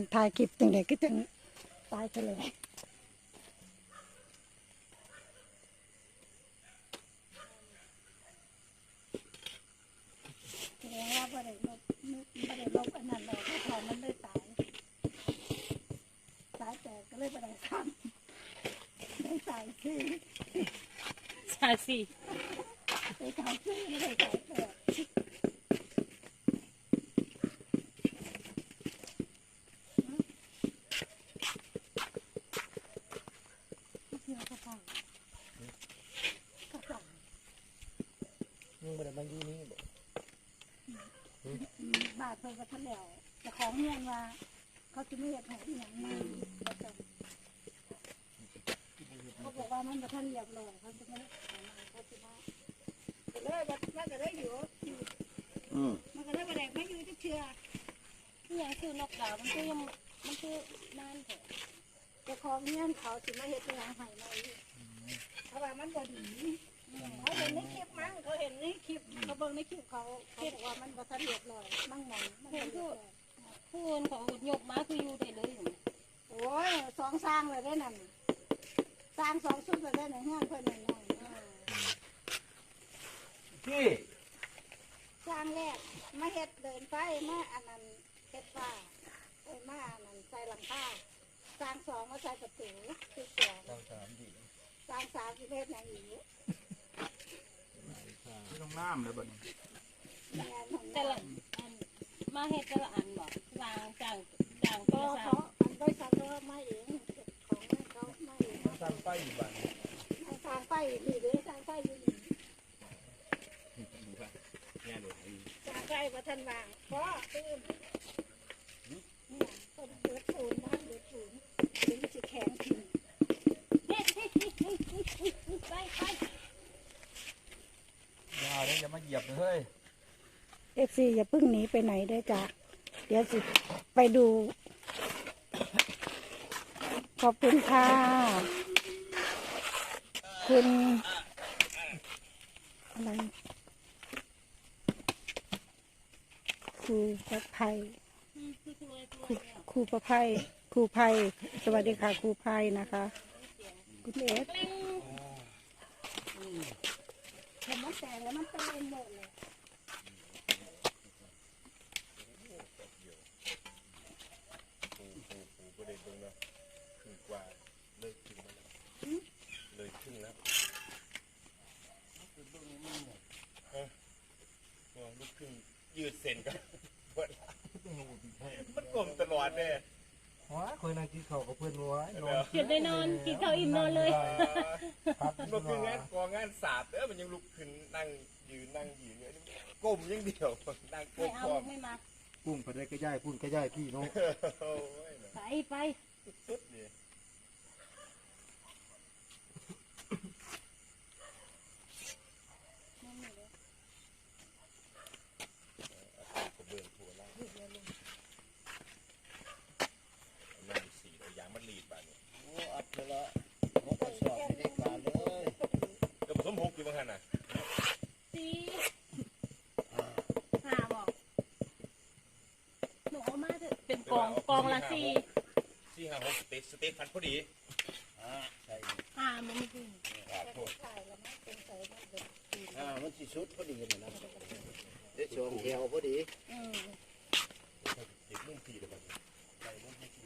นถ่ายคลิปจังไดก็จังตายไปเลยแสดงว่าบ่ได้ลบบ่ได้ลบอันนั้นเลยพอมันเลยตายตายแต่ก็เลยบ่ได้ทำได้ตายคือใช่สิได้ตายคือไม่ได้ตายแต่เที่ยวกระเป๋ากระเป๋า มึงบ่ได้มาอยู่นี่บ่ บาทเพิ่นก็ทะแล้วแต่ของเงี้ยว่าเขาจะไม่เห็นของอหย่างนี้ประจำเขาบอกว่ามันจะทันเรียบร้อยเขาจะไม่เอามาเขาจะมาก็เลยว่ามันก็ได้อยู่อืมมันก็ได้มาแดกไม่อยู่ที่เชื่อนี่ยังคือนกดาวมันคือยังมันคือนานเถอะแต่ของเงี้ยเขาจะไม่เห็นเป็นหางไห้มาอีกเพราะว่ามันก็ดี เขาเห็นในคลิปมั้งเขาเห็นในคลิปเขาเบิ่งในคลิปเขาเขาบอกว่ามันก็ทันเรียบร้อยมั่งมองมันก็เรียบร้อยผู้อื่นเขายกมาคืออยู่ได้เลยโอ้ยสองสร้างเลยได้นั่นสร้างสองชุดเลยได้ในห้างเพื่อนหน่อยหน่อยพี่สร้างแรกมาเฮ็ดเดินไปมาอันนั้นเฮ็ดฟ้าเอ้ยมาอันนั้นใส่หลังคาสร้างสองมาใส่ประตูคือสองเราถามดิสร้างสามที่เฮ็ดอย่งนี้ไม่ต้ องน้ำเลยบัดนี้แต่ละอันมาเฮ็ดแต่ละอันบอกวางจ้างจ้างก็ก็เขาอันบริษัทเขามาเองของนั่เขามาเองสร้างไปอยู่บ้านสร้างไปดีหรือสร้างไปอยู่นี่สร้างไฟมาท่านวางเพราะตื่นเนี่ยคนเดือดศูนย์บ้านเดือดศูนย์ถึงจะแข็งขึ้น เฮ็ดเฮ็ดเฮ็ดเฮ็ดเฮ็ดเฮ็ดไปไป อย่า เหยียบเลย เอฟซีอย่าเพิ่งหนีไปไหนด้วยจ้ะเดี๋ยวสิไปดู ขอบคุณค่ะ คุณ อะไรครูประภัยครูครูประภัยครูภัย สวัสดีค่ะครูภัยนะคะ คุณเอสเห็นมันแต่แล้วมันเป็นหมดเลยปูปูปูก็เลยตรงนะครึ่งกว่าเลิกครึ่งแล้วนะเลยครึ่งแล้วฮะอ๋อลูกครึ่งยืดเส้นกันเบิดมันกลมตลอดเนี่ย ว้าคอยนั่งกินข้าวกับเพื่อนไว้นอนเก็บได้นอนกินข้าวอิ่มนอนเลยพักมันก็คืองานกองงานศาสตร์เออมันยังลุกขึ้นนั่งยืนนั่งยืนเนี่ยก้มอยังเดียวนั่งก้ไม่มเอาพร้อมไม่มากุ้งไปได้ก็ย่ายพุ่นก็ย่ายพี่เนาะโอ้ยไปไปสุดเลยกระเบื้องถั่วล่างนั่งสี่เอายางมันรีดบ้านเนี่ย โอ้อัดเถอะละผมก็สอบไม่ได้การเลย ก็ผสมหกอยู่บ้างฮะน่ะ สี่ห้าบอกหนูเอามาเถอะเป็น กองกองละสี่สี่ห้าหกสเต็กสเต็กพันพอดีอ่าใช่ห้ามันไม่ถึงครับโทษอ่ามันสิชุดพอดีนะนะเดี๋ยวชมแถวพอดีอืมติดมุ้งผีเลยบ้านใส่มุ้งผี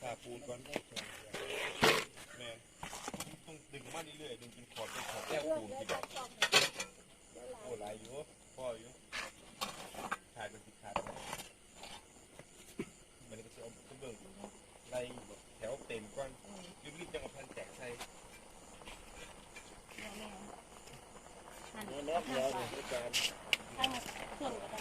ขาปูนก่อนแม่ต้องดึงมาเรื่อยๆดึงเป็นขอบเป็นขอบแก้วปูนที่แบบโอ้หลายอยู่พ่ออยู่ขาดเป็นสิขาดมันก็จะเอาเบื้องไล่แถวเต็มก่อนรีบๆจังเอาพันแตะใส่ หัน เดี๋ยวแล้วเดี๋ยวนี่การ ทั้งส่วนก็ได้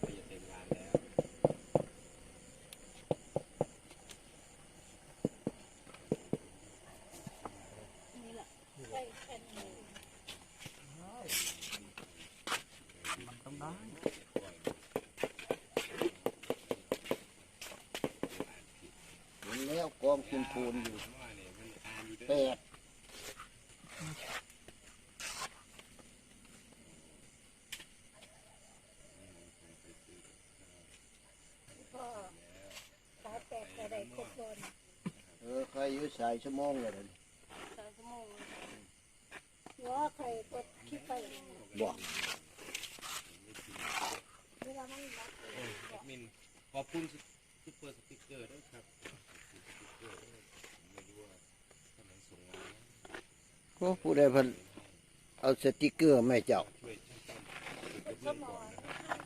ไปจะเต็มงานแล้ว นี่แหละ มันต้องได้ เป็นปูนอยู่ว่าเนี่ยมันอ่านอยู่แปเด้อดก็สายแปดก็ได้ครบคนเออใครอยู่สายชั่วโมงเลยเดี๋ยวนี้สามชั่วโมงว่าใครกดคลิปไปบอกเวลามันรับแอดมินขอบคุณซุปเปอร์สติ๊กเกอร์ด้วยครับสติ๊กเกอร์ด้วยผมไม่รู้ว่าท่านไหนส่งมานะ โอ้ผู้ใดเพิ่นเอาสติกเกอร์มาให้เจ้า ช่วยช่างตั้มปลูกกระเบื้องก่อนนะครับ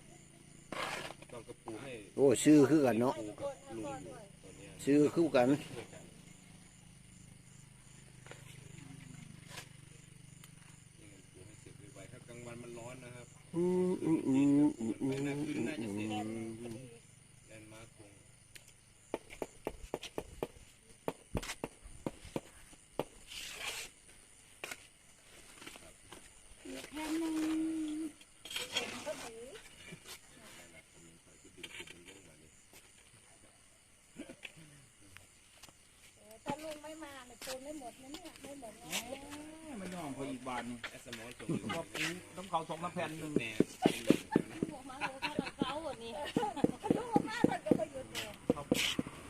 ตองกระปูให้โอ้ซื้อคือกันเนาะปูกับลุงอยู่ตอนเนี้ยซื้อคือกัน ช่วยกันนี่กันปูให้เสร็จไวๆครับกลางวันมันร้อนนะครับ อืมอืมอืมอืมอืมอืมอืม แลนด์มาร์คคง แค่นึงก็ดีถ้าลุงไม่มาเนี่ยปูไม่หมดนะเนี่ยไม่หมดนะมันยอมเขาอีกบานแอสมอลส่งอยู่ว่าปูต้องเขาสองน้ำแผ่นหนึ่งแน่เขาอะนี่ลุงมาแล้วก็ไปหยุด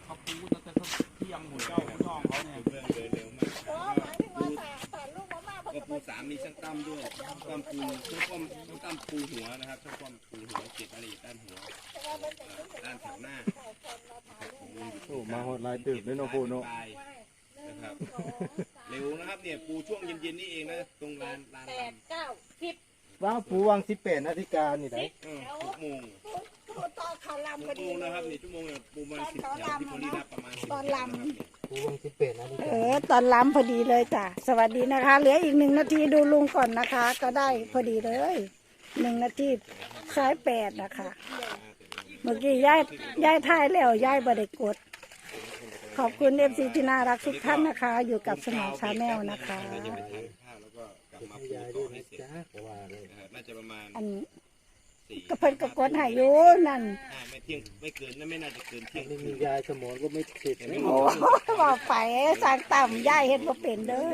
เขาปูตั้งแต่เขาเที่ยงหัวเจ้าหัวน้องเขาเนี่ยก็ปูสามมีช่างตั้มด้วยช่างตั้มปูช่างตั้มช่างตั้มปูหัวนะครับช่างตั้มปูหัวเก็บอะไรอยู่ด้านหัวด้านแถวหน้าโอ้มาหดลายตึกเลยเนาะปูเนาะไว้หนึ่งนะ ครับสองสามเร็วนะครับเนี่ยปูช่วงเย็นๆนี่เองนะตรงลานลานแปลาดเก้าสิบว่าปูวังสิบแปดนาฬิกานี่ไหนเออหกโมงพูดต่อข่าวลำหก็กโมดีงเลนะครับยนี่ชั่วโมงเนี่ยปูมาสิบแถวที่โพลีรับประมาณ10ตอนลำ นะครับเนี่ยปูวังสิบแปดนาฬิเอกาอตอนล้ำพอดีเลยจ้ะสวัสดีนะคะ เหลืออีกหนึ่งนาทีดูลุงก่อนนะคะ ก็ได้พอดีเลยหนึ่งนาทีสายแปดนะคะเมื่อกี้ย้ายย้ายท้ายแล้วย้ายบริกด ขอบคุณเอฟซีที่น่ารักทุกท่านนะคะ อยู่กับสมองชาแนลนะคะเดี๋ยวจะไปทานข้าวแล้วก็กลับมาปูต่อให้เสร็จจ้าเพราะว่าเลยนะครับน่าจะประมาณอันสี่ก็เพิ่นก็กดให้อยู่นั่นอ่าไม่เที่ยงไม่เกินนั่นไม่น่าจะเกินเที่ยงนี่คืมีนยายสมอนก็ไม่ติดไม่โอ้บอกไปสร้างต่ำย้ายเฮ็ดบ่เป็นเด้อ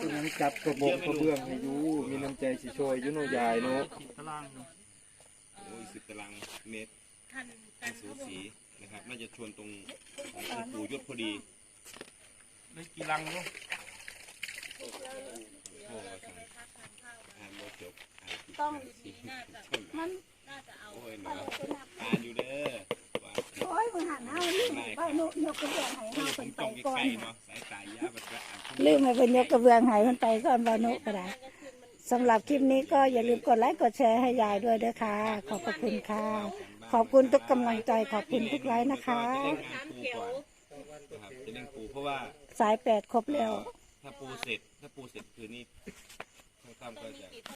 ตรงนั้นจับกระบอกกระเบื้องให้อยู่มีน้ำใจสิช่วยอยู่เนาะยายเนาะตารางโอ้ยสิบตารางเมตรสูสี นะครับน่าจะชวนตรงขององค์ปู่ยศพอดีได้กี่ลังเนาะโอ้ยอ่านโมจบอ่านผิดต้องอ่านผิดมันโอ้ยมันเนาะเป็นนับอ่านอยู่เด้อว่าโอ้ยมึงหันเฮาลืมไปนุยกกระเบื้องให้ไม่เฮาได้ผเพิ่มนไปจ้องก่อนใกล้ๆเนาะสายตายาบัดก็อ่านข้อมูลลืมให้เพิ่นยกกระเบื้องให้เพิ่นไปก่อนบ่นุก็ได้สำหรับคลิปนี้ก็อย่าลืมกดไลค์กดแชร์ให้ยายด้วยเด้อค่ะ ขอบพระคุณค่ะ ขอบคุณทุกกำลังใจขอบคุณทุกไลค์นะคะ จะเล่นงานปูก่อนนะครับจะเล่นปูเพราะว่าสายแปดครบแล้ว ถ้าปูเสร็จ ถ้าปูเสร็จคืนนี้ทางตามก็จะ